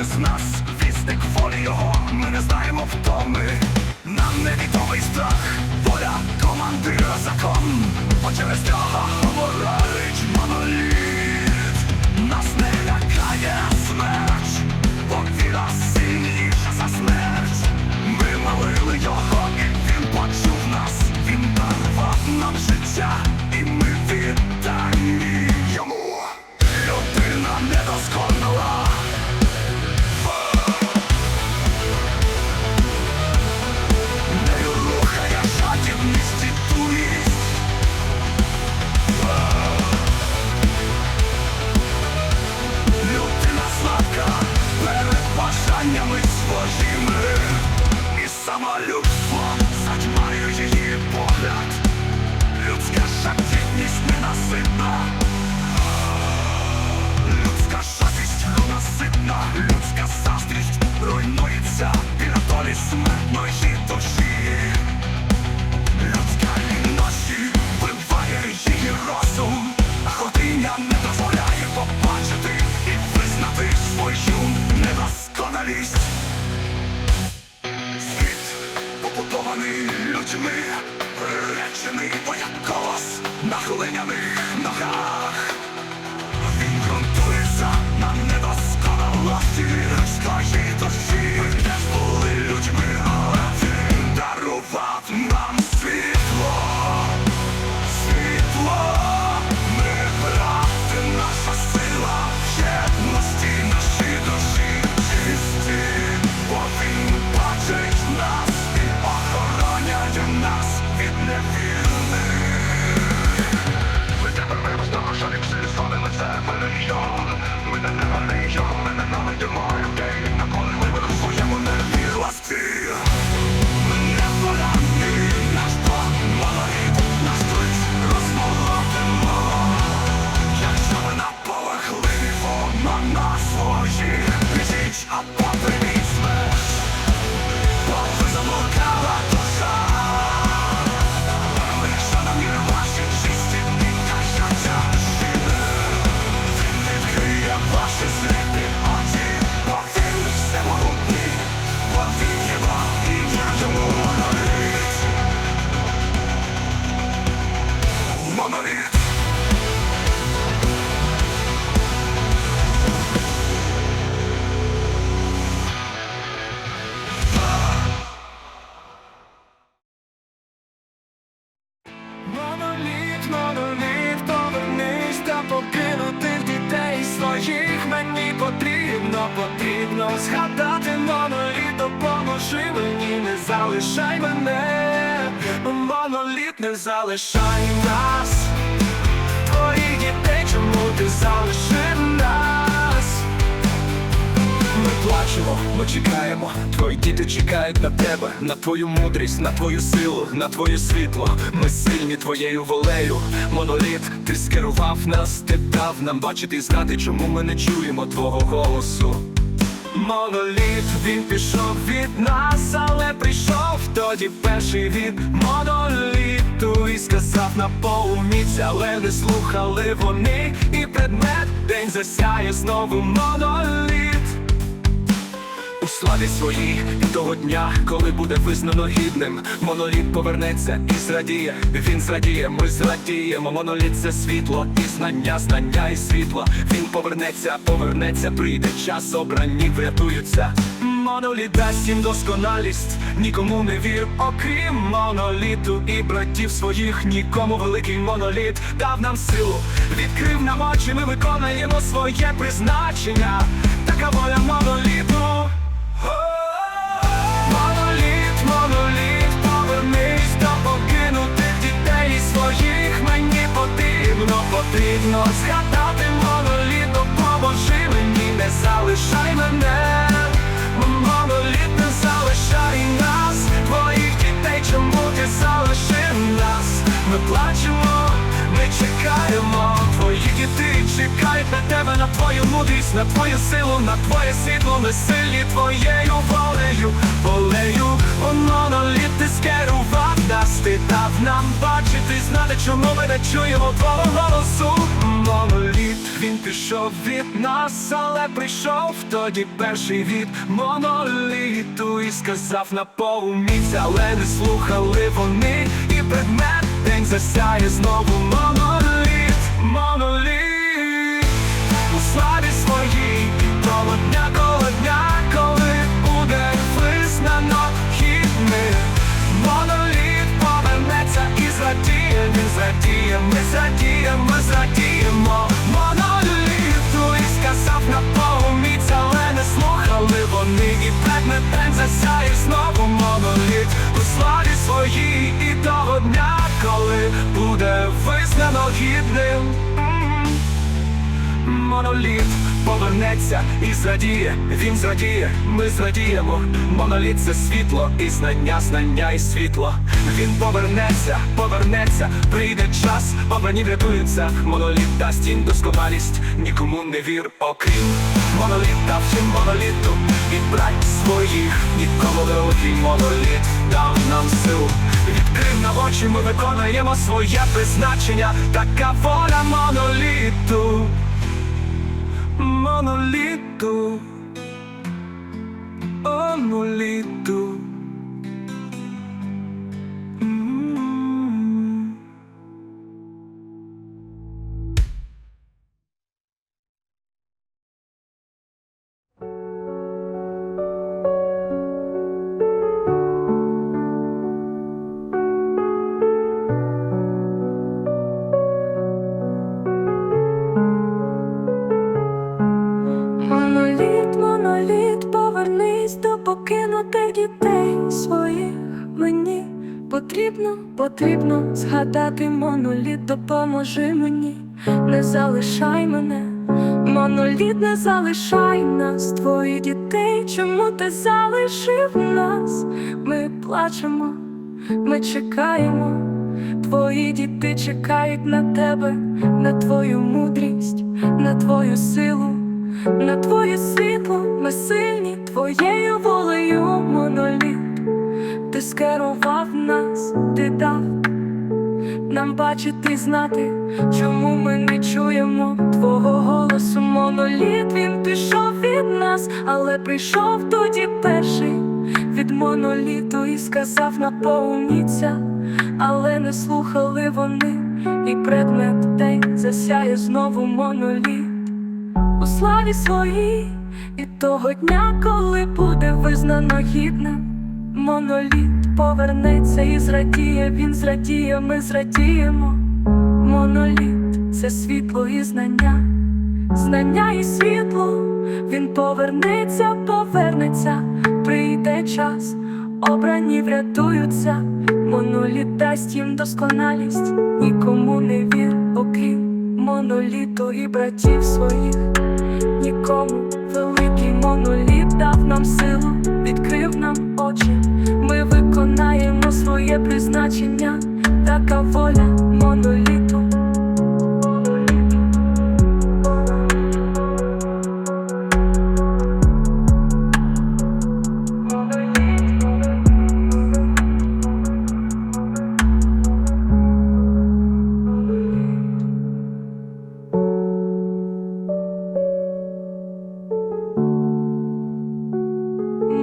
не з нас, вісник волі ми не знаємо втоми, нам невідомий страх, воля командира закон, бо через нього говорить моноліт недосконалість Світ побудований людьми, приречений як колос на глиняних ногах. Він ґрунтується на недосконалості потрібно, потрібно згадати моноліт, допоможи мені, не залишай мене, моноліт, не залишай нас, твоїх дітей, чому ти залишив ми чекаємо, твої діти чекають на тебе, на твою мудрість, на твою силу, на твоє світло. Ми сильні твоєю волею. Моноліт, ти скерував нас, ти дав нам бачити і знати, чому ми не чуємо твого голосу. Моноліт, він пішов від нас, але прийшов тоді перший від моноліту і сказав на полуміць, але не слухали вони, і предмет день засяє знову моноліт. У славі своїй і того дня, коли буде визнано гідним, моноліт повернеться і зрадіє. Він зрадіє, ми зрадіємо. Моноліт це світло і знання, знання і світло. Він повернеться, повернеться, прийде час, обрані врятуються. Моноліт дасть їм досконалість, нікому не вір, окрім моноліту і братів своїх, нікому великий моноліт дав нам силу, відкрив нам очі, ми виконаємо своє призначення. Така воля моноліту. Потрібно, згадати моноліт, поможи мені, не залишай мене, моноліт, не залишай нас, твоїх дітей, чому ти залишив нас? Ми плачемо, ми чекаємо, чекають на тебе, на твою мудрість, на твою силу, на твоє світло, ми сильні твоєю волею, волею, о, моноліт ти скерував нас, ти дав нам бачити, знати, чому ми не чуємо твого голосу. Моноліт, він пішов від нас, але прийшов тоді перший від моноліту і сказав на наповніть, але не слухали вони, і предмет день засяє знову моноліт, моноліт гідним. Моноліт повернеться і зрадіє, він зрадіє, ми зрадіємо. Моноліт це світло і знання, знання і світло. Він повернеться, повернеться, прийде час, обрані врятуються. Моноліт дасть досконалість, нікому не вір, окрім моноліт дав моноліту і брать своїх, нікому не моноліт дав нам силу. Відкрив на очі, ми виконуємо своє призначення, така воля моноліту. Моноліту, моноліту. Покинутих дітей своїх. Мені потрібно, потрібно згадати моноліт, допоможи мені, не залишай мене, моноліт, не залишай нас, твої дітей, чому ти залишив нас? Ми плачемо, ми чекаємо, твої діти чекають на тебе, на твою мудрість, на твою силу. На твоє світло ми сильні твоєю волею моноліт. Ти скерував нас, ти дав нам бачити, знати, чому ми не чуємо твого голосу. Моноліт він пішов від нас, але прийшов тоді перший від моноліту і сказав наповніться, але не слухали вони, і предмет день засяє знову моноліт у славі своїй, і того дня, коли буде визнано гідним, моноліт повернеться і зрадіє, він зрадіє, ми зрадіємо. Моноліт це світло і знання, знання і світло, він повернеться, повернеться, прийде час, обрані врятуються, моноліт дасть їм досконалість, нікому не вір, окрім моноліту і братів своїх, нікому великий моноліт дав нам силу, відкрив нам очі. Ми виконаємо своє призначення, така воля моноліту.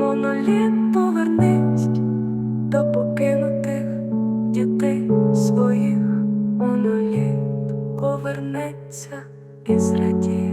Моноліт повернись до покинутих дітей своїх. Моноліт повернеться і зрадіє.